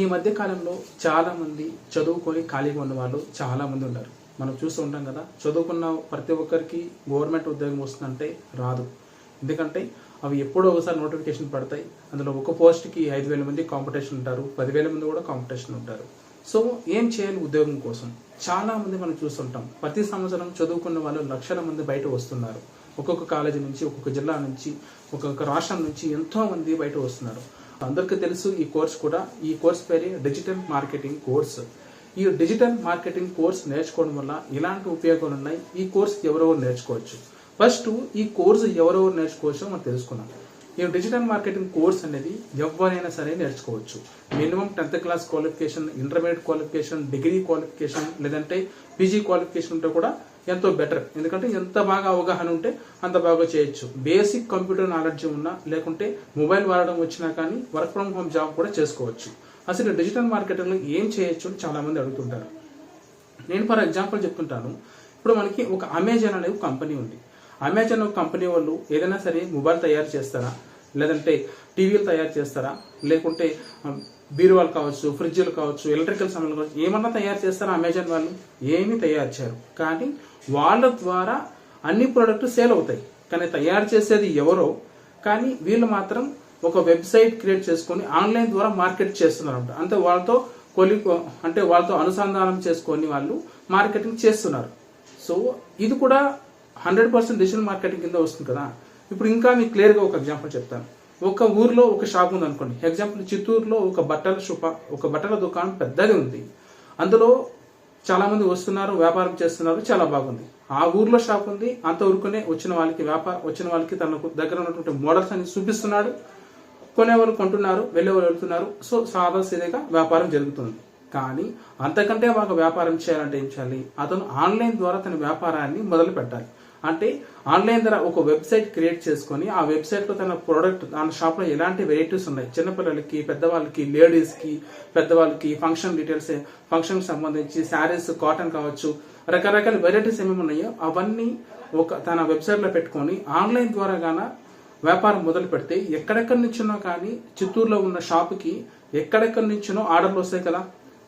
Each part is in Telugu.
ఈ మధ్య కాలంలో చాలా మంది చదువుకొని ఖాళీగా ఉన్న వాళ్ళు చాలా మంది ఉన్నారు. మనం చూస్తూ ఉంటాం కదా చదువుకున్న ప్రతి ఒక్కరికి గవర్నమెంట్ ఉద్యోగం వస్తుందంటే రాదు. ఎందుకంటే అవి ఎప్పుడో ఒకసారి నోటిఫికేషన్ పడతాయి. అందులో ఒక పోస్ట్కి ఐదు వేల మంది కాంపిటీషన్ ఉంటారు పదివేల మంది కూడా కాంపిటీషన్ ఉంటారు. సో ఏం చేయాలి ఉద్యోగం కోసం? చాలా మంది మనం చూస్తుంటాం ప్రతి సంవత్సరం చదువుకున్న వాళ్ళు లక్షల మంది బయట వస్తున్నారు. ఒక్కొక్క కాలేజీ నుంచి ఒక్కొక్క జిల్లా నుంచి ఒక్కొక్క రాష్ట్రం నుంచి ఎంతో మంది బయట వస్తున్నారు. అందరికీ తెలుసు ఈ కోర్స్ కూడా. ఈ కోర్స్ పేరే డిజిటల్ మార్కెటింగ్ కోర్స్. ఈ డిజిటల్ మార్కెటింగ్ కోర్స్ నేర్చుకోవడం వల్ల ఇలాంటి ఉపయోగాలు ఉన్నాయి ఈ కోర్స్ ఎవరెవరు నేర్చుకోవచ్చు? ఫస్ట్ ఈ కోర్సు ఎవరెవరు నేర్చుకోవచ్చో మనం తెలుసుకున్నాం ఈ డిజిటల్ మార్కెటింగ్ కోర్స్ అనేది ఎవరైనా సరే నేర్చుకోవచ్చు. Minimum tenth class qualification intermediate qualification degree qualification లేదంటే పీజీ క్వాలిఫికేషన్ ఉంటే కూడా ఎంతో బెటర్. ఎందుకంటే ఎంత బాగా అవగాహన ఉంటే అంత బాగా చేయొచ్చు. బేసిక్ కంప్యూటర్ నాలెడ్జ్ ఉన్నా లేకుంటే మొబైల్ వాడడం వచ్చినా కానీ వర్క్ ఫ్రమ్ హోమ్ జాబ్ కూడా చేసుకోవచ్చు. అసలు డిజిటల్ మార్కెటింగ్లో ఏం చేయొచ్చు అని చాలా మంది అడుగుతుంటారు. నేను ఫర్ ఎగ్జాంపుల్ చెప్తుంటాను. ఇప్పుడు మనకి ఒక అమెజాన్ అనే కంపెనీ ఉంది. అమెజాన్ కంపెనీ వాళ్ళు ఏదైనా సరే మొబైల్ తయారు చేస్తారా? లేదంటే టీవీలు తయారు చేస్తారా? లేకుంటే ఆ, బీరువాలు కావచ్చు ఫ్రిడ్జ్లు కావచ్చు ఎలక్ట్రికల్ సామాన్లు కావచ్చు ఏమన్నా తయారు చేస్తారా అమెజాన్ వాళ్ళు? ఏమీ తయారు చేయరు. కానీ వాళ్ళ ద్వారా అన్ని ప్రోడక్ట్ సేల్ అవుతాయి. కానీ తయారు చేసేది ఎవరో కానీ వీళ్ళు మాత్రం ఒక వెబ్సైట్ క్రియేట్ చేసుకొని ఆన్లైన్ ద్వారా మార్కెట్ చేస్తున్నారు అనమాట అంటే వాళ్ళతో కొలి అంటే వాళ్ళతో అనుసంధానం చేసుకొని వాళ్ళు మార్కెటింగ్ చేస్తున్నారు. సో ఇది కూడా హండ్రెడ్ పర్సెంట్ డిజిటల్ మార్కెటింగ్ కింద వస్తుంది కదా. ఇప్పుడు ఇంకా మీకు క్లియర్గా ఒక ఎగ్జాంపుల్ చెప్తాను. ఒక ఊర్లో ఒక షాప్ ఉంది అనుకోండి ఎగ్జాంపుల్ చిత్తూరులో ఒక బట్టల షాప్ ఒక బట్టల దుకాణం పెద్దది ఉంది. అందులో చాలా మంది వస్తున్నారు వ్యాపారం చేస్తున్నారు చాలా బాగుంది. ఆ ఊర్లో షాప్ ఉంది అంత ఊరుకునే వచ్చిన వాళ్ళకి వ్యాపార వచ్చిన వాళ్ళకి తనకు దగ్గర ఉన్నటువంటి మోడల్స్ అని చూపిస్తున్నాడు. కొనేవాళ్ళు కొంటున్నారు వెళ్ళేవాళ్ళు వెళ్తున్నారు. సో సాదా సీదాగా వ్యాపారం జరుగుతుంది. కానీ అంతకంటే బాగా వ్యాపారం చేయాలంటే ఏం చేయాలి? అతను ఆన్లైన్ ద్వారా తన వ్యాపారాన్ని మొదలు పెట్టాలి అంటే ఆన్లైన్ ద్వారా ఒక వెబ్సైట్ క్రియేట్ చేసుకొని ఆ వెబ్సైట్లో తన ప్రోడక్ట్ తన షాప్లో ఎలాంటి వెరైటీస్ ఉన్నాయి? చిన్నపిల్లలకి పెద్దవాళ్ళకి లేడీస్కి పెద్దవాళ్ళకి ఫంక్షన్ డీటెయిల్స్ ఫంక్షన్ సంబంధించి శారీస్ కాటన్ కావచ్చు రకరకాల వెరైటీస్ ఏమేమి ఉన్నాయో అవన్నీ ఒక తన వెబ్సైట్లో పెట్టుకొని ఆన్లైన్ ద్వారా గాన వ్యాపారం మొదలు పెడితే ఎక్కడెక్కడి నుంచినో కానీ చిత్తూరులో ఉన్న షాపుకి ఎక్కడెక్కడి నుంచినో ఆర్డర్లు వస్తాయి కదా?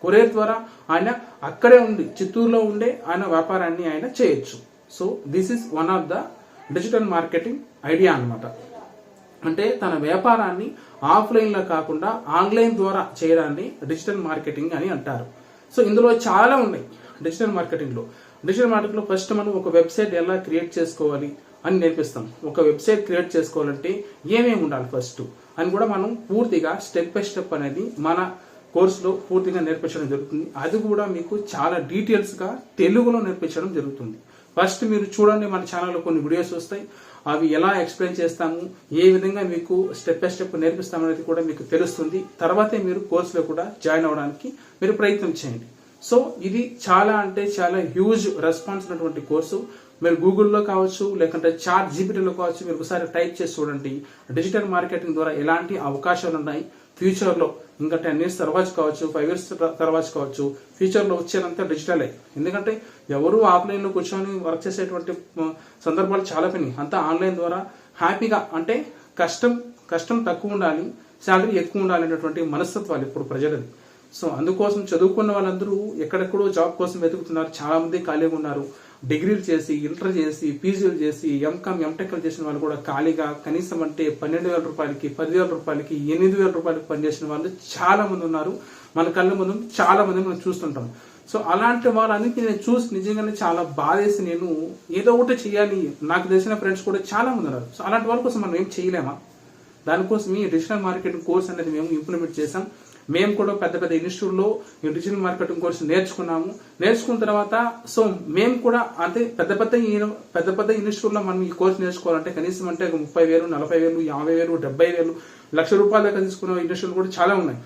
కొరియర్ ద్వారా ఆయన అక్కడే ఉండి చిత్తూరులో ఉండే ఆయన వ్యాపారాన్ని ఆయన చేయొచ్చు. So this is one of the digital marketing idea అన్నమాట. అంటే తన వ్యాపారాన్ని ఆఫ్లైన్లో కాకుండా ఆన్లైన్ ద్వారా చేయడాన్ని డిజిటల్ మార్కెటింగ్ అని అంటారు. సో ఇందులో చాలా ఉన్నాయి డిజిటల్ మార్కెటింగ్లో డిజిటల్ మార్కెటింగ్లో ఫస్ట్ మనం ఒక వెబ్సైట్ ఎలా క్రియేట్ చేసుకోవాలి అని నేర్పిస్తాం. ఒక వెబ్సైట్ క్రియేట్ చేసుకోవాలంటే ఏమేమి ఉండాలి ఫస్ట్ అని కూడా మనం పూర్తిగా స్టెప్ బై స్టెప్ అనేది మన కోర్సులో పూర్తిగా నేర్పించడం జరుగుతుంది. అది కూడా మీకు చాలా డీటెయిల్స్గా తెలుగులో నేర్పించడం జరుగుతుంది. ఫస్ట్ మీరు చూడండి మన ఛానల్లో కొన్ని వీడియోస్ వస్తాయి. అవి ఎలా ఎక్స్ప్లెయిన్ చేస్తాము ఏ విధంగా మీకు స్టెప్ బై స్టెప్ నేర్పిస్తామనేది కూడా మీకు తెలుస్తుంది. తర్వాతే మీరు కోర్సులో కూడా జాయిన్ అవ్వడానికి మీరు ప్రయత్నం చేయండి. సో ఇది చాలా అంటే చాలా హ్యూజ్ రెస్పాన్స్ ఉన్నటువంటి కోర్సు మీరు గూగుల్లో కావచ్చు లేకుంటే చాట్ జీపీటీలో కావచ్చు మీరు ఒకసారి టైప్ చేసి చూడండి. డిజిటల్ మార్కెటింగ్ ద్వారా ఎలాంటి అవకాశాలు ఉన్నాయి? ఫ్యూచర్లో ఇంకా టెన్ ఇయర్స్ తర్వాత కావచ్చు ఫైవ్ ఇయర్స్ తర్వాత కావచ్చు ఫ్యూచర్లో వచ్చేదంతా డిజిటలే ఎందుకంటే ఎవరు ఆఫ్లైన్లో కూర్చొని వర్క్ చేసేటువంటి సందర్భాలు చాలా పోయినాయి అంతా ఆన్లైన్ ద్వారా హ్యాపీగా అంటే కష్టం కష్టం తక్కువ ఉండాలి శాలరీ ఎక్కువ ఉండాలి అనేటువంటి మనస్తత్వాలు ఇప్పుడు ప్రజలది. సో అందుకోసం చదువుకున్న వాళ్ళందరూ ఎక్కడెక్కడో జాబ్ కోసం వెతుకుతున్నారు. చాలా మంది ఖాళీగా ఉన్నారు. డిగ్రీలు చేసి ఇంటర్ చేసి పీజీలు చేసి ఎంకామ్ ఎంటెక్లు చేసిన వాళ్ళు కూడా ఖాళీగా కనీసం అంటే పన్నెండు వేల రూపాయలకి పదివేల రూపాయలకి ఎనిమిది వేల రూపాయలకి పనిచేసిన వాళ్ళు చాలా మంది ఉన్నారు. మన కళ్ళ ముందు చాలా మంది మనం చూస్తుంటాం. సో అలాంటి వాళ్ళందరికీ నేను చూసి నిజంగానే చాలా బాధేసి నేను ఏదో ఒకటి చేయాలి. నాకు తెలిసిన ఫ్రెండ్స్ కూడా చాలా మంది ఉన్నారు. సో అలాంటి వాళ్ళ కోసం మనం ఏం చేయలేమా? దానికోసం ఈ డిజిటల్ మార్కెటింగ్ కోర్స్ అనేది మేము ఇంప్లిమెంట్ చేసాం మేము కూడా పెద్ద పెద్ద ఇన్స్టిట్యూట్లో ఈ డిజిటల్ మార్కెటింగ్ కోర్స్ నేర్చుకున్నాము. నేర్చుకున్న తర్వాత సో మేము కూడా అంటే పెద్ద పెద్ద ఈ- పెద్ద పెద్ద ఇన్స్టిట్యూట్లో మనం ఈ కోర్స్ నేర్చుకోవాలంటే కనీసం అంటే ముప్పై వేలు నలభై వేలు యాభై వేలు డెబ్బై వేలు లక్ష రూపాయల దాకా తీసుకున్న ఇండస్ట్రీలు కూడా చాలా ఉన్నాయి.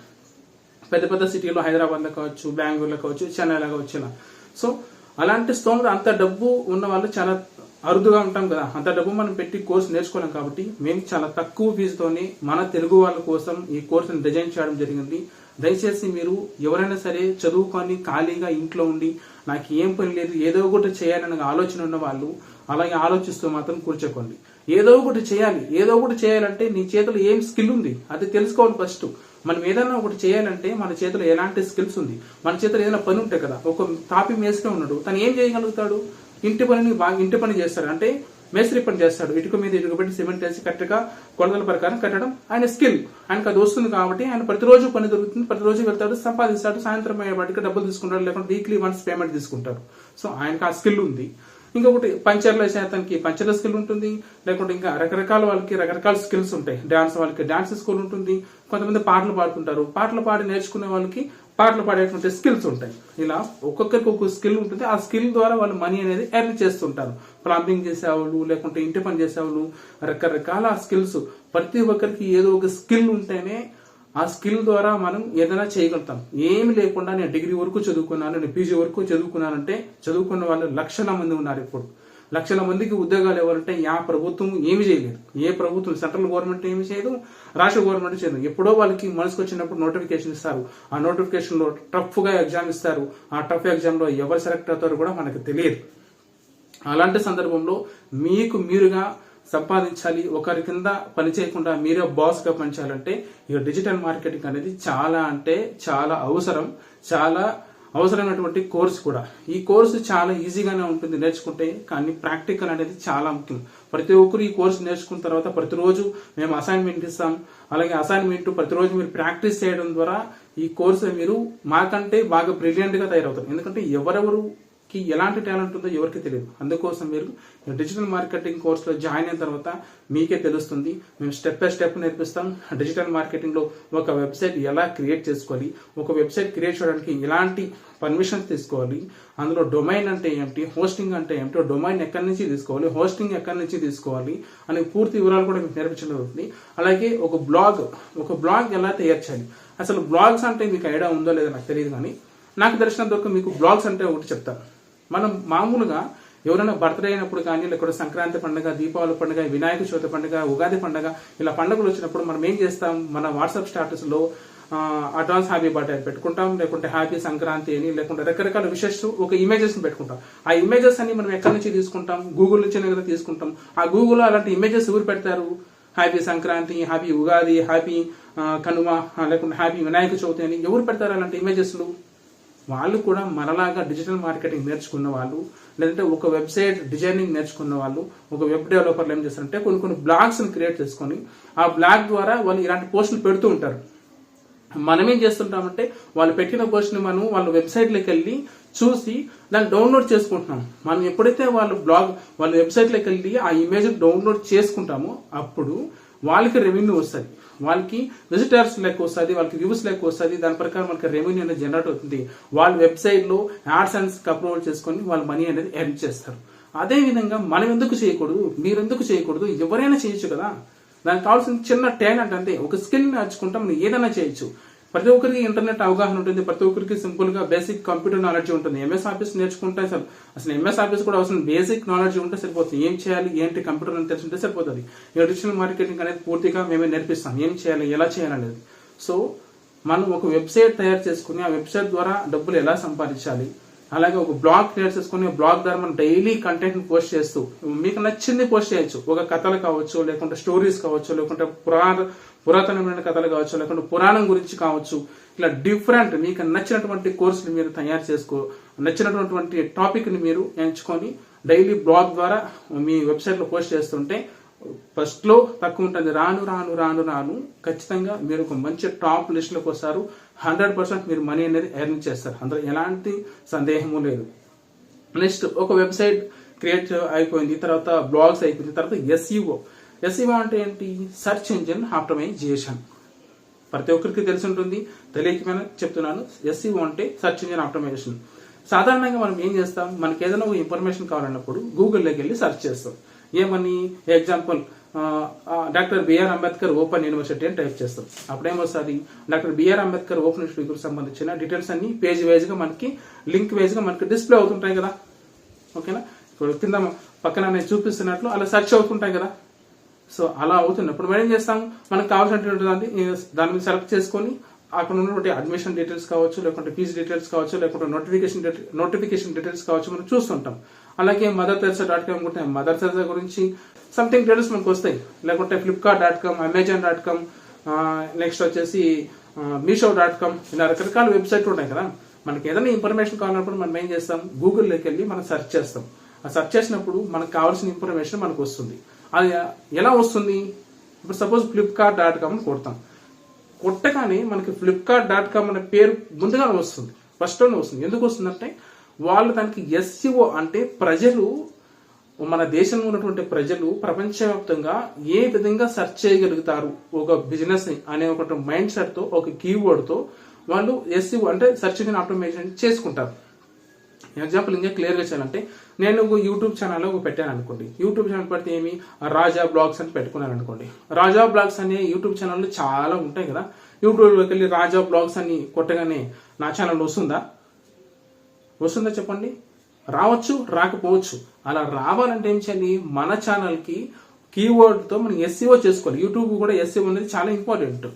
పెద్ద పెద్ద సిటీలో హైదరాబాద్లో కావచ్చు బెంగళూరులో కావచ్చు చెన్నైలో కావచ్చు ఇలా. సో అలాంటి స్తోమత అంత డబ్బు ఉన్న వాళ్ళు చాలా అరుదుగా ఉంటాం కదా అంత డబ్బు మనం పెట్టి కోర్సు నేర్చుకోలేం కాబట్టి మేము చాలా తక్కువ ఫీజుతోని మన తెలుగు వాళ్ళ కోసం ఈ కోర్సుని డిజైన్ చేయడం జరిగింది. దయచేసి మీరు ఎవరైనా సరే చదువుకొని ఖాళీగా ఇంట్లో ఉండి నాకు ఏం పని లేదు ఏదో ఒకటి చేయాలనే ఆలోచన ఉన్న వాళ్ళు అలాగే ఆలోచిస్తూ మాత్రం కూర్చోకండి. ఏదో ఒకటి చేయాలి ఏదో ఒకటి చేయాలంటే నీ చేతిలో ఏం స్కిల్ ఉంది? అది తెలుసుకోవాలి ఫస్ట్. మనం ఏదైనా ఒకటి చేయాలంటే మన చేతిలో ఎలాంటి స్కిల్స్ ఉంది? మన చేతిలో ఏదైనా పని ఉంటాయి కదా ఒక తాపి మేస్త్రి ఉన్నాడు తను ఏం చేయగలుగుతాడు? ఇంటి పనిని ఇంటి పని చేస్తాడు. అంటే మేస్త్రి పని చేస్తాడు. ఇటుక మీద ఇటుక పెట్టి సిమెంట్ వేసి కరెక్ట్గా కొలతల ప్రకారం కట్టడం ఆయన స్కిల్. ఆయనకు అది వస్తుంది కాబట్టి ఆయన ప్రతిరోజు పని దొరుకుతుంది. ప్రతిరోజు వెళ్తాడు సంపాదిస్తాడు. సాయంత్రం అయ్యేవాటికి డబ్బులు తీసుకుంటాడు. లేకుంటే వీక్లీ వన్స్ పేమెంట్ తీసుకుంటారు సో ఆయనకు ఆ స్కిల్ ఉంది. ఇంకొకటి పంచర్ల శాతానికి పంచర్ల స్కిల్ ఉంటుంది లేకుంటే ఇంకా రకరకాల వాళ్ళకి రకరకాల స్కిల్స్ ఉంటాయి. డాన్స్ వాళ్ళకి డాన్స్ స్కూల్ ఉంటుంది కొంతమంది పాటలు పాడుతుంటారు పాటలు పాడి నేర్చుకునే వాళ్ళకి పాటలు పాడేటువంటి స్కిల్స్ ఉంటాయి. ఇలా ఒక్కొక్కరికి ఒక్కొక్క స్కిల్ ఉంటుంది. ఆ స్కిల్ ద్వారా వాళ్ళు మనీ అనేది ఎర్న్ చేస్తుంటారు. ప్లంబింగ్ చేసేవాళ్ళు లేకుంటే ఇంటి పని చేసేవాళ్ళు రకరకాల స్కిల్స్. ప్రతి ఒక్కరికి ఏదో ఒక స్కిల్ ఉంటేనే ఆ స్కిల్ ద్వారా మనం ఏదైనా చేయగలుగుతాం. ఏమి లేకుండా నేను డిగ్రీ వరకు చదువుకున్నాను నేను పీజీ వరకు చదువుకున్నానంటే చదువుకున్న వాళ్ళు లక్షల మంది ఉన్నారు ఇప్పుడు. లక్షల మందికి ఉద్యోగాలు ఇవ్వాలంటే యా ప్రభుత్వం ఏమి చేయలేదు. ఏ ప్రభుత్వం సెంట్రల్ గవర్నమెంట్ ఏమి చేయదు రాష్ట్ర గవర్నమెంట్ చేయదు. ఎప్పుడో వాళ్ళకి మనసుకు వచ్చినప్పుడు నోటిఫికేషన్ ఇస్తారు. ఆ నోటిఫికేషన్లో టఫ్గా ఎగ్జామ్ ఇస్తారు. ఆ టఫ్ ఎగ్జామ్లో ఎవరు సెలెక్ట్ అవుతారో కూడా మనకు తెలియదు. అలాంటి సందర్భంలో మీకు మీరుగా సంపాదించాలి ఒకరి కింద పని చేయకుండా మీరే బాస్గా పనిచేయాలంటే ఈ డిజిటల్ మార్కెటింగ్ అనేది చాలా అంటే చాలా అవసరం చాలా అవసరమైనటువంటి కోర్స్ కూడా. ఈ కోర్సు చాలా ఈజీగానే ఉంటుంది నేర్చుకుంటే కానీ ప్రాక్టికల్ అనేది చాలా ముఖ్యం. ప్రతి ఒక్కరు ఈ కోర్సు నేర్చుకున్న తర్వాత ప్రతిరోజు మేము అసైన్మెంట్ ఇస్తాం. అలాగే అసైన్మెంట్ ప్రతిరోజు మీరు ప్రాక్టీస్ చేయడం ద్వారా ఈ కోర్సు మీరు మాకంటే బాగా బ్రిలియంట్గా తయారవుతారు. ఎందుకంటే ఎవరెవరు కి ఎలాంటి టాలెంట్ ఉందో ఎవరికి తెలియదు. అందుకోసం మీరు డిజిటల్ మార్కెటింగ్ కోర్సులో జాయిన్ అయిన తర్వాత మీకే తెలుస్తుంది. మేము స్టెప్ బై స్టెప్ నేర్పిస్తాం. డిజిటల్ మార్కెటింగ్లో ఒక వెబ్సైట్ ఎలా క్రియేట్ చేసుకోవాలి ఒక వెబ్సైట్ క్రియేట్ చేయడానికి ఎలాంటి పర్మిషన్స్ తీసుకోవాలి అందులో డొమైన్ అంటే ఏమిటి హోస్టింగ్ అంటే ఏమిటో డొమైన్ ఎక్కడి నుంచి తీసుకోవాలి హోస్టింగ్ ఎక్కడి నుంచి తీసుకోవాలి అనే పూర్తి వివరాలు కూడా మీకు నేర్పించడం జరుగుతుంది. అలాగే ఒక బ్లాగ్ ఒక బ్లాగ్ ఎలా తయారు చేయాలి అసలు బ్లాగ్స్ అంటే మీకు ఐడియా ఉందో లేదో నాకు తెలియదు కానీ నాకు తెలిసినంత వరకు మీకు బ్లాగ్స్ అంటే ఒకటి చెప్తాను. మనం మామూలుగా ఎవరైనా బర్త్డే అయినప్పుడు కానీ లేకపోతే సంక్రాంతి పండుగ దీపావళి పండుగ వినాయక చవితి పండుగ ఉగాది పండుగ ఇలా పండుగలు వచ్చినప్పుడు మనం ఏం చేస్తాం? మన వాట్సాప్ స్టాటస్లో అడ్వాన్స్ హ్యాపీ బర్త్డే అని పెట్టుకుంటాం లేకుంటే హ్యాపీ సంక్రాంతి అని లేకుంటే రకరకాల విషెస్ ఒక ఇమేజెస్ పెట్టుకుంటాం. ఆ ఇమేజెస్ అన్ని మనం ఎక్కడి నుంచి తీసుకుంటాం? గూగుల్ నుంచి కదా తీసుకుంటాం. ఆ గూగుల్లో అలాంటి ఇమేజెస్ ఎవరు పెడతారు? Happy Sankranti happy Ugadi happy Kanuma లేకుంటే హ్యాపీ వినాయక చవితి అని ఎవరు పెడతారు అలాంటి ఇమేజెస్లు? వాళ్ళు కూడా మనలాగా డిజిటల్ మార్కెటింగ్ నేర్చుకున్న వాళ్ళు లేదంటే ఒక వెబ్సైట్ డిజైనింగ్ నేర్చుకున్న వాళ్ళు ఒక వెబ్ డెవలపర్లు ఏం చేస్తారంటే కొన్ని కొన్ని బ్లాగ్స్ క్రియేట్ చేసుకొని ఆ బ్లాగ్ ద్వారా వాళ్ళు ఇలాంటి పోస్టులు పెడుతూ ఉంటారు. మనం ఏం చేస్తుంటామంటే వాళ్ళు పెట్టిన పోస్ట్ని మనం వాళ్ళ వెబ్సైట్లోకి వెళ్ళి చూసి దాన్ని డౌన్లోడ్ చేసుకుంటున్నాం. మనం ఎప్పుడైతే వాళ్ళ బ్లాగ్ వాళ్ళ వెబ్సైట్లోకి వెళ్ళి ఆ ఇమేజ్ డౌన్లోడ్ చేసుకుంటామో అప్పుడు వాళ్ళకి రెవెన్యూ వస్తుంది. వాళ్ళకి విజిటర్స్ లెక్క వస్తుంది వాళ్ళకి వ్యూస్ లెక్క వస్తుంది. దాని ప్రకారం మనకి రెవెన్యూ అనేది జనరేట్ అవుతుంది. వాళ్ళ వెబ్సైట్లో యాడ్స్ అండ్ అప్రూవల్ చేసుకొని వాళ్ళు మనీ అనేది ఎర్న్ చేస్తారు. అదే విధంగా మనం ఎందుకు చేయకూడదు? మీరు ఎందుకు చేయకూడదు? ఎవరైనా చేయొచ్చు కదా. దానికి కావాల్సిన చిన్న టాలెంట్ అంతే ఒక స్కిల్ నేర్చుకుంటాం మనం ఏదైనా చేయొచ్చు. ప్రతి ఒక్కరికి ఇంటర్నెట్ అవగాహన ఉంటుంది ప్రతి ఒక్కరికి సింపుల్గా బేసిక్ కంప్యూటర్ నాలెడ్జ్ ఉంటుంది. ఎంఎస్ ఆఫీస్ నేర్చుకుంటే అసలు అసలు ఎంఎస్ ఆఫీస్ కూడా అవసరం. బేసిక్ నాలెడ్జ్ ఉంటే సరిపోతుంది. ఏం చేయాలి? ఏంటి కంప్యూటర్ అని తెలుసుంటే సరిపోతుంది. ఈ డిజిటల్ మార్కెటింగ్ అనేది పూర్తిగా మేమే నేర్పిస్తాం. ఏం చేయాలి? ఎలా చేయాలనేది సో మనం ఒక వెబ్సైట్ తయారు చేసుకుని ఆ వెబ్సైట్ ద్వారా డబ్బులు ఎలా సంపాదించాలి? అలాగే ఒక బ్లాగ్ క్రియేట్ చేసుకుని బ్లాగ్ ద్వారా మనం డైలీ కంటెంట్ పోస్ట్ చేస్తూ మీకు నచ్చింది పోస్ట్ చేయొచ్చు. ఒక కథలు కావచ్చు లేకుంటే స్టోరీస్ కావచ్చు లేకుంటే పురాణ పురాతనమైన కథలు కావచ్చు లేకుంటే పురాణం గురించి కావచ్చు. ఇలా డిఫరెంట్ మీకు నచ్చినటువంటి కోర్సులు మీరు తయారు చేసుకో నచ్చినటువంటి టాపిక్ని మీరు ఎంచుకొని డైలీ బ్లాగ్ ద్వారా మీ వెబ్సైట్లో పోస్ట్ చేస్తుంటే ఫస్ట్లో తక్కువ ఉంటుంది రాను రాను రాను రాను. ఖచ్చితంగా మీరు ఒక మంచి టాప్ లిస్ట్లోకి వస్తారు. హండ్రెడ్ పర్సెంట్ మీరు మనీ అనేది ఎర్న్ చేస్తారు. అందులో ఎలాంటి సందేహము లేదు. నెక్స్ట్ ఒక వెబ్సైట్ క్రియేట్ అయిపోయింది. తర్వాత బ్లాగ్స్ అయిపోయింది. తర్వాత ఎస్ఈఓ ఎస్ఈఓ అంటే ఏంటి? Search engine optimization. ప్రతి ఒక్కరికి తెలిసి ఉంటుంది. తెలియకమైన చెప్తున్నాను. ఎస్ఈఓ అంటే సెర్చ్ ఇంజిన్ ఆప్టమైజేషన్. సాధారణంగా మనం ఏం చేస్తాం? మనకి ఏదైనా ఒక ఇన్ఫర్మేషన్ కావాలన్నప్పుడు గూగుల్లోకి వెళ్ళి సెర్చ్ చేస్తాం. ఏమని? Example doctor BR Ambedkar open university అని టైప్ చేస్తాం. అప్పుడేమొస్తుంది డాక్టర్ బిఆర్ అంబేద్కర్ ఓపెన్ యూనివర్సిటీకి సంబంధించిన డీటెయిల్స్ అన్ని పేజ్ వైజ్గా మనకి లింక్ వైజ్గా మనకి డిస్ప్లే అవుతుంటాయి కదా. ఓకేనా ఇప్పుడు కింద పక్కన నేను చూపిస్తున్నట్లు అలా సెర్చ్ అవుతుంటాయి కదా. సో అలా అవుతున్నప్పుడు మనం ఏం చేస్తాం? మనకు కావాల్సినటువంటి దాన్ని దాని మీద సెలెక్ట్ చేసుకొని అక్కడ ఉన్నటువంటి అడ్మిషన్ డీటెయిల్స్ కావచ్చు లేకుంటే ఫీజు డీటెయిల్స్ కావచ్చు లేకుంటే నోటిఫికేషన్ నోటిఫికేషన్ డీటెయిల్స్ కావచ్చు మనం చూస్తుంటాం. అలాగే మదర్ తెరసా డాట్ కామ్ కూడా మదర్ తెరసా గురించి సంథింగ్ డీటెయిల్స్ మనకు వస్తాయి లేకుంటే Flipkart dot com Amazon dot com next వచ్చేసి మీషో డాట్ కామ్ ఇలా రకరకాల వెబ్సైట్లు ఉన్నాయి కదా. మనకి ఏదైనా ఇన్ఫర్మేషన్ కావాలన్నప్పుడు మనం ఏం చేస్తాం? గూగుల్లోకి వెళ్ళి మనం సెర్చ్ చేస్తాం. ఆ సెర్చ్ చేసినప్పుడు మనకు కావాల్సిన ఇన్ఫర్మేషన్ మనకు వస్తుంది. అది ఎలా వస్తుంది? ఇప్పుడు సపోజ్ ఫ్లిప్కార్ట్ డాట్ కామ్ కొడతాం. కొట్టగానే మనకి ఫ్లిప్కార్ట్ డాట్ కామ్ అనే పేరు ముందుగానే వస్తుంది. ఫస్ట్లోనే వస్తుంది. ఎందుకు వస్తుందంటే వాళ్ళు దానికి ఎస్సీఓ అంటే ప్రజలు మన దేశంలో ఉన్నటువంటి ప్రజలు ప్రపంచవ్యాప్తంగా ఏ విధంగా సెర్చ్ చేయగలుగుతారు? ఒక బిజినెస్ అనే ఒక మైండ్ సెట్తో ఒక కీవర్డ్తో వాళ్ళు ఎస్సీఓ అంటే సెర్చ్ ఇంజిన్ ఆప్టిమైజేషన్ చేసుకుంటారు. ఎగ్జాంపుల్ ఇంకా క్లియర్గా చేయాలంటే నేను ఒక యూట్యూబ్ ఛానల్ ఒక పెట్టాను అనుకోండి. యూట్యూబ్ ఛానల్ పెడితే ఏమి? రాజా బ్లాగ్స్ అని పెట్టుకున్నాను అనుకోండి. రాజా బ్లాగ్స్ అనే యూట్యూబ్ ఛానల్ చాలా ఉంటాయి కదా. యూట్యూబ్లోకి వెళ్ళి రాజా బ్లాగ్స్ అని కొట్టగానే నా ఛానల్ వస్తుందా? వస్తుందా చెప్పండి? రావచ్చు రాకపోవచ్చు. అలా రావాలంటే ఏం చేయాలి? మన ఛానల్కి కీవర్డ్తో మనం ఎస్సీఓ చేసుకోవాలి. యూట్యూబ్ కూడా ఎస్సీఓ అనేది చాలా ఇంపార్టెంట్.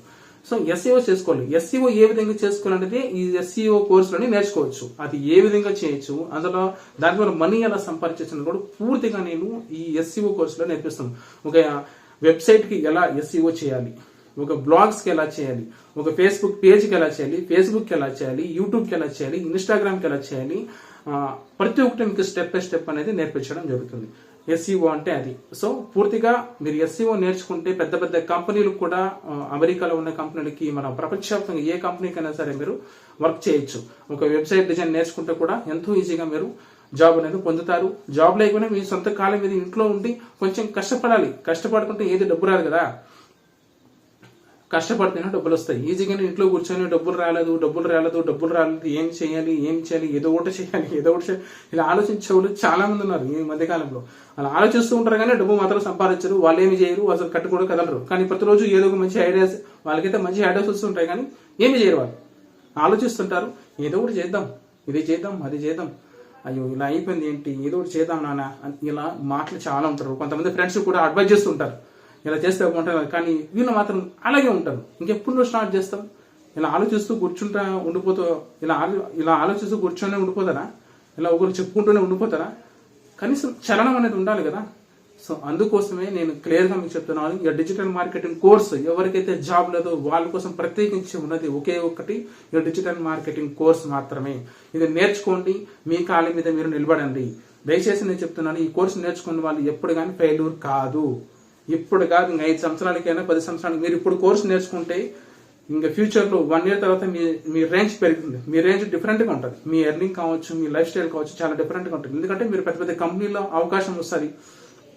సో ఎస్సీఓ చేసుకోవాలి. ఎస్సీఓ ఏ విధంగా చేసుకోవాలంటే ఈ ఎస్సీఓ కోర్సులోని నేర్చుకోవచ్చు. అది ఏ విధంగా చేయొచ్చు? అందులో దాని ద్వారా మనీ ఎలా సంపాదించచ్చు కూడా పూర్తిగా నేను ఈ ఎస్సీఓ కోర్సులో నేర్పిస్తాను. ఒక వెబ్సైట్కి ఎలా ఎస్సీఓ చేయాలి? ఒక బ్లాగ్స్కి ఎలా చేయాలి? ఒక ఫేస్బుక్ పేజ్కి ఎలా చేయాలి? ఫేస్బుక్కి ఎలా చేయాలి? యూట్యూబ్కి ఎలా చేయాలి? ఇన్స్టాగ్రామ్కి ఎలా చేయాలి? ప్రతి ఒక్కటి మీకు స్టెప్ బై స్టెప్ అనేది నేర్పించడం జరుగుతుంది. ఎస్సీఓ అంటే అది. సో పూర్తిగా మీరు ఎస్సీఓ నేర్చుకుంటే పెద్ద పెద్ద కంపెనీలకు కూడా అమెరికాలో ఉన్న కంపెనీలకి మన ప్రపంచవ్యాప్తంగా ఏ కంపెనీకైనా సరే మీరు వర్క్ చేయొచ్చు. ఒక వెబ్సైట్ డిజైన్ నేర్చుకుంటే కూడా ఎంతో ఈజీగా మీరు జాబ్ అనేది పొందుతారు. జాబ్ లేకపోయినా మీ సొంత కాలం మీద ఇంట్లో ఉండి కొంచెం కష్టపడాలి. కష్టపడుకుంటే ఏది డబ్బు రాదు కదా. కష్టపడితేనే డబ్బులు వస్తాయి. ఈజీగానే ఇంట్లో కూర్చొని డబ్బులు రాలేదు డబ్బులు రాలేదు డబ్బులు రాలేదు ఏం చేయాలి ఏం చేయాలి ఏదో ఒకటి చేయాలి ఏదో ఒకటి చేయాలి. ఇలా ఆలోచించే వాళ్ళు చాలా మంది ఉన్నారు ఈ మధ్య కాలంలో. అలా ఆలోచిస్తూ ఉంటారు కానీ డబ్బు మాత్రం సంపాదించరు. వాళ్ళు ఏమి చేయరు అసలు కట్టుకోవడం కదలరు. కానీ ప్రతిరోజు ఏదో ఒక మంచి ఐడియాస్ వాళ్ళకైతే మంచి ఐడియాస్ వస్తుంటాయి కానీ ఏమి చేయరు వాళ్ళు. ఆలోచిస్తుంటారు ఏదో ఒకటి చేద్దాం ఇది చేద్దాం అది చేద్దాం. అయ్యో ఇలా అయిపోయింది ఏంటి? ఏదో ఒకటి చేద్దాం నాన్న ఇలా మాటలు చాలా ఉంటారు. కొంతమంది ఫ్రెండ్స్ కూడా అడ్వైజ్ చేస్తుంటారు ఇలా చేస్తే బాగుంటుంది కానీ వీళ్ళు మాత్రం అలాగే ఉంటారు. ఇంకెప్పుడు నువ్వు స్టార్ట్ చేస్తాం ఇలా ఆలోచిస్తూ కూర్చుంటా ఉండిపోతూ ఇలా ఆలో- ఇలా ఆలోచిస్తూ కూర్చొని ఉండిపోతారా? ఇలా ఒకరు చెప్పుకుంటూనే ఉండిపోతారా? కనీసం చలనం అనేది ఉండాలి కదా. సో అందుకోసమే నేను క్లియర్గా మీకు చెప్తున్నాను ఇక డిజిటల్ మార్కెటింగ్ కోర్స్ ఎవరికైతే జాబ్ లేదో వాళ్ళ కోసం ప్రత్యేకించి ఉన్నది ఒకే ఒక్కటి ఇక డిజిటల్ మార్కెటింగ్ కోర్స్ మాత్రమే. ఇది నేర్చుకోండి మీ కాళ్ళ మీద మీరు నిలబడండి. దయచేసి నేను చెప్తున్నాను ఈ కోర్సు నేర్చుకున్న వాళ్ళు ఎప్పుడు కానీ ఫెయిల్యూర్ కాదు. ఇప్పుడు కాదు ఇంకా ఐదు సంవత్సరాలకైనా పది సంవత్సరాలకి మీరు ఇప్పుడు కోర్సు నేర్చుకుంటే ఇంకా ఫ్యూచర్లో వన్ ఇయర్ తర్వాత మీ మీ రేంజ్ పెరుగుతుంది. మీ రేంజ్ డిఫరెంట్గా ఉంటుంది. మీ ఎర్నింగ్ కావచ్చు మీ లైఫ్ స్టైల్ కావచ్చు చాలా డిఫరెంట్గా ఉంటుంది. ఎందుకంటే మీరు పెద్ద పెద్ద కంపెనీలో అవకాశం వస్తుంది.